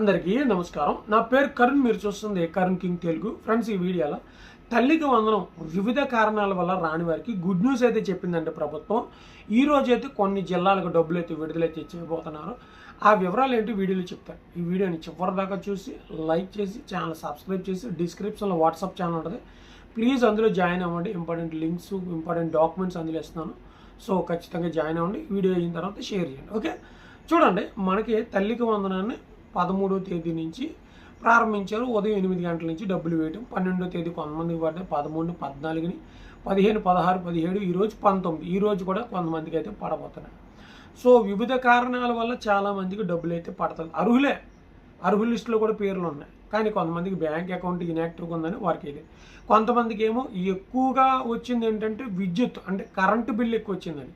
అందరికీ నమస్కారం. నా పేరు కరుణ్ మీరు చూస్తుంది కరుణ్ కింగ్ తెలుగు. ఫ్రెండ్స్ ఈ వీడియోలో తల్లికి వందనం వివిధ కారణాల వల్ల రాని వారికి గుడ్ న్యూస్ అయితే చెప్పిందండి ప్రభుత్వం. ఈ రోజు అయితే కొన్ని జిల్లాలకు డబ్బులు అయితే విడుదలైతే చేయబోతున్నారు. ఆ వివరాలు ఏంటి వీడియోలో చెప్తాను. ఈ వీడియోని చివరి దాకా చూసి లైక్ చేసి ఛానల్ సబ్స్క్రైబ్ చేసి డిస్క్రిప్షన్లో వాట్సాప్ ఛానల్ ఉంటుంది. ప్లీజ్ అందులో జాయిన్ అవ్వండి. ఇంపార్టెంట్ లింక్స్ ఇంపార్టెంట్ డాక్యుమెంట్స్ అందులో ఇస్తున్నాను. సో ఖచ్చితంగా జాయిన్ అవ్వండి. వీడియో అయిన తర్వాత షేర్ చేయండి. ఓకే? చూడండి మనకి తల్లికి వందనాన్ని పదమూడో తేదీ నుంచి ప్రారంభించారు. ఉదయం ఎనిమిది గంటల నుంచి డబ్బులు వేయటం పన్నెండో తేదీ కొంతమందికి పడ్డాయి పదమూడు పద్నాలుగుని పదిహేను పదహారు పదిహేడు ఈరోజు పంతొమ్మిది. ఈరోజు కూడా కొంతమందికి అయితే పడబోతున్నాయి. సో వివిధ కారణాల వల్ల చాలామందికి డబ్బులు అయితే పడతాయి అర్హులే. అర్హుల లిస్టులో కూడా పేర్లు ఉన్నాయి. కానీ కొంతమందికి బ్యాంక్ అకౌంట్ ఇన్యాక్టివ్గా ఉందని వారికి ఇది. కొంతమందికి ఏమో ఎక్కువగా వచ్చింది ఏంటంటే విద్యుత్ అంటే కరెంటు బిల్లు ఎక్కువ వచ్చిందని.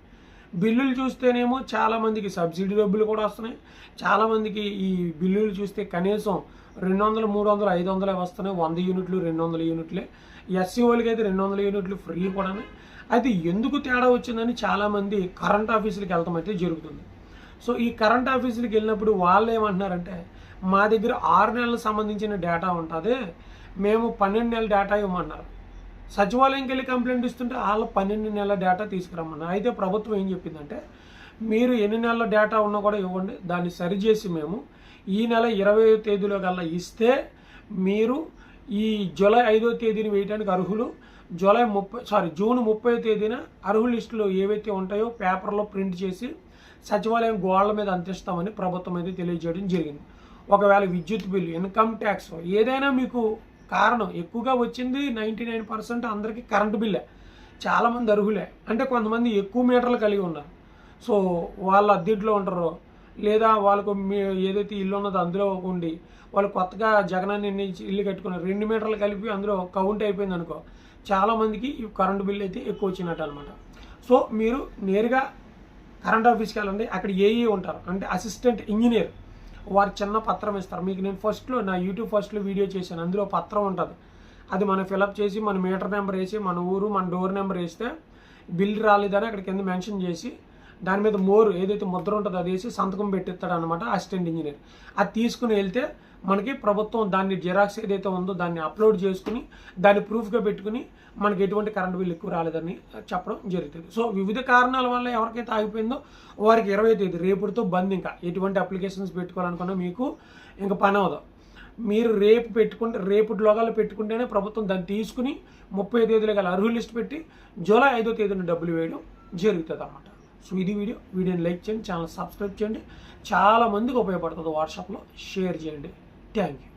బిల్లులు చూస్తేనేమో చాలామందికి సబ్సిడీ డబ్బులు కూడా వస్తున్నాయి. చాలామందికి ఈ బిల్లులు చూస్తే కనీసం రెండు వందలు మూడు వందలు ఐదు వందలే వస్తున్నాయి. వంద యూనిట్లు రెండు వందల యూనిట్లే. ఎస్సీ వాళ్ళకి అయితే రెండు వందల యూనిట్లు ఫ్రీ కూడా అయితే ఎందుకు తేడా వచ్చిందని చాలామంది కరెంట్ ఆఫీసులకు వెళ్తాం అయితే జరుగుతుంది. సో ఈ కరెంట్ ఆఫీసులకు వెళ్ళినప్పుడు వాళ్ళు ఏమంటున్నారంటే మా దగ్గర ఆరు నెలలకు సంబంధించిన డేటా ఉంటుంది. మేము పన్నెండు నెలల డేటా ఇవ్వమన్నారు. సచివాలయంకి వెళ్ళి కంప్లైంట్ ఇస్తుంటే వాళ్ళ పన్నెండు నెలల డేటా తీసుకురమ్మన్నా. అయితే ప్రభుత్వం ఏం చెప్పిందంటే మీరు ఎన్ని నెలల డేటా ఉన్నా కూడా ఇవ్వండి దాన్ని సరిచేసి మేము ఈ నెల ఇరవై తేదీలో కల్లా ఇస్తే మీరు ఈ జూలై ఐదో తేదీని వేయడానికి అర్హులు. జూలై ముప్పై సారీ జూన్ ముప్పై తేదీన అర్హుల లిస్టులో ఏవైతే ఉంటాయో పేపర్లో ప్రింట్ చేసి సచివాలయం గోడల మీద అందిస్తామని ప్రభుత్వం అయితే తెలియజేయడం జరిగింది. ఒకవేళ విద్యుత్ బిల్లు ఇన్కమ్ ట్యాక్స్ ఏదైనా మీకు కారణం. ఎక్కువగా వచ్చింది నైంటీ నైన్ పర్సెంట్ అందరికీ కరెంటు బిల్లే. చాలామంది అర్హులే. అంటే కొంతమంది ఎక్కువ మీటర్లు కలిగి ఉన్నారు. సో వాళ్ళు అద్దెంట్లో ఉంటారు. లేదా వాళ్ళకు మీ ఏదైతే ఇల్లు ఉన్నదో అందులో ఉండి వాళ్ళు కొత్తగా జగనాన్ని నిర్ణయించి ఇల్లు కట్టుకున్నారు. రెండు మీటర్లు కలిపి అందులో కౌంట్ అయిపోయింది అనుకో చాలామందికి ఈ కరెంటు బిల్ అయితే ఎక్కువ వచ్చినట్టు అనమాట సో మీరు నేరుగా కరెంట్ ఆఫీస్కి వెళ్ళండి. అక్కడ ఏఈ ఉంటారు. అంటే అసిస్టెంట్ ఇంజనీర్. వారు చిన్న పత్రం ఇస్తారు. మీకు నేను ఫస్ట్లో నా యూట్యూబ్ ఫస్ట్లో వీడియో చేశాను. అందులో పత్రం ఉంటుంది. అది మనం ఫిలప్ చేసి మన మీటర్ నెంబర్ వేసి మన ఊరు మన డోర్ నెంబర్ వేస్తే బిల్ రాలేదని అక్కడ కింద మెన్షన్ చేసి దాని మీద మోరు ఏదైతే ముద్ర ఉంటుందో అది వేసి సంతకం పెట్టిస్తాడు అనమాట అసిస్టెంట్ ఇంజనీర్. అది తీసుకుని వెళ్తే మనకి ప్రభుత్వం దాన్ని జిరాక్స్ ఏదైతే ఉందో దాన్ని అప్లోడ్ చేసుకుని దాన్ని ప్రూఫ్గా పెట్టుకుని మనకి ఎటువంటి కరెంట్ బిల్ ఎక్కువ రాలేదని చెప్పడం జరుగుతుంది. సో వివిధ కారణాల వల్ల ఎవరికైతే ఆగిపోయిందో వారికి ఇరవై తేదీ రేపుతో బంద్ ఇంకా. ఎటువంటి అప్లికేషన్స్ పెట్టుకోవాలనుకున్నా మీకు ఇంకా పని అవదు మీరు రేపు పెట్టుకుంటే రేపు లోగాలు పెట్టుకుంటేనే ప్రభుత్వం దాన్ని తీసుకుని ముప్పై తేదీలో గల అర్హుల లిస్ట్ పెట్టి జూలై ఐదో తేదీన డబ్బులు వేయడం జరుగుతుంది అన్నమాట. సో ఇది వీడియో. వీడియోని లైక్ చేయండి ఛానల్ సబ్స్క్రైబ్ చేయండి. చాలా మందికి ఉపయోగపడుతుంది వాట్సాప్లో షేర్ చేయండి. Daniel